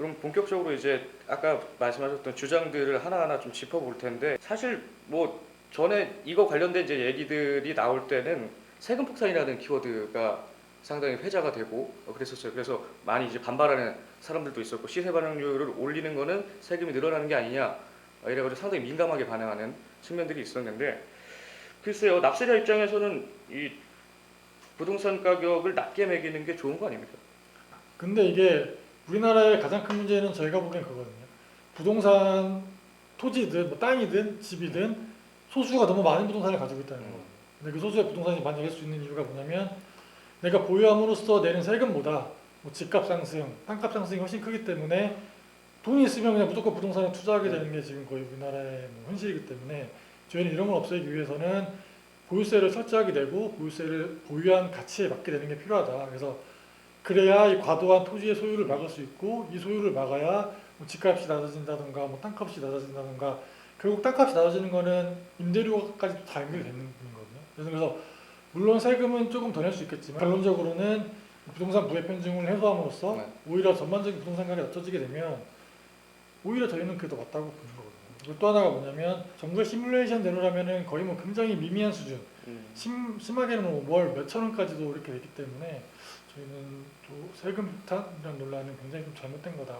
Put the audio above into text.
그럼 본격적으로 이제 아까 말씀하셨던 주장들을 하나하나 좀 짚어볼 텐데 사실 뭐 전에 이거 관련된 이제 얘기들이 나올 때는 세금 폭탄이라는 키워드가 상당히 회자가 되고 어, 그랬었어요. 그래서 많이 이제 반발하는 사람들도 있었고 시세 반영률을 올리는 거는 세금이 늘어나는 게 아니냐 어, 이래가지고 상당히 민감하게 반응하는 측면들이 있었는데 글쎄요 납세자 입장에서는 이 부동산 가격을 낮게 매기는 게 좋은 거 아닙니까? 근데 이게 우리나라의 가장 큰 문제는 저희가 보기엔 그거거든요. 부동산 토지든 뭐 땅이든 집이든 소수가 너무 많은 부동산을 가지고 있다는 거예요. 근데 그 소수의 부동산이 만족할 수 있는 이유가 뭐냐면 내가 보유함으로써 내는 세금보다 뭐 집값 상승, 땅값 상승이 훨씬 크기 때문에 돈이 있으면 그냥 무조건 부동산에 투자하게 되는 게 지금 거의 우리나라의 뭐 현실이기 때문에 저희는 이런 걸 없애기 위해서는 보유세를 철저하게 내고 보유세를 보유한 가치에 맞게 되는 게 필요하다. 그래서 그래야 이 과도한 토지의 소유를 막을 수 있고 이 소유를 막아야 뭐 집값이 낮아진다든가 뭐 땅값이 낮아진다든가 결국 땅값이 낮아지는 거는 임대료까지 다 연결되는. 그래서 그래서 물론 세금은 조금 더 낼 수 있겠지만 결론적으로는 부동산 부의 편중을 해소함으로써 네. 오히려 전반적인 부동산 가격이 낮춰지게 되면 오히려 저희는 그게 더 맞다고 보는 거거든요. 그리고 또 하나가 뭐냐면 정부의 시뮬레이션대로라면은 거의 뭐 굉장히 미미한 수준 음. 심, 심하게는 뭐월 몇천 원까지도 이렇게 되기 때문에 저희는 또 세금 폭탄이라는 논란은 굉장히 좀 잘못된 거다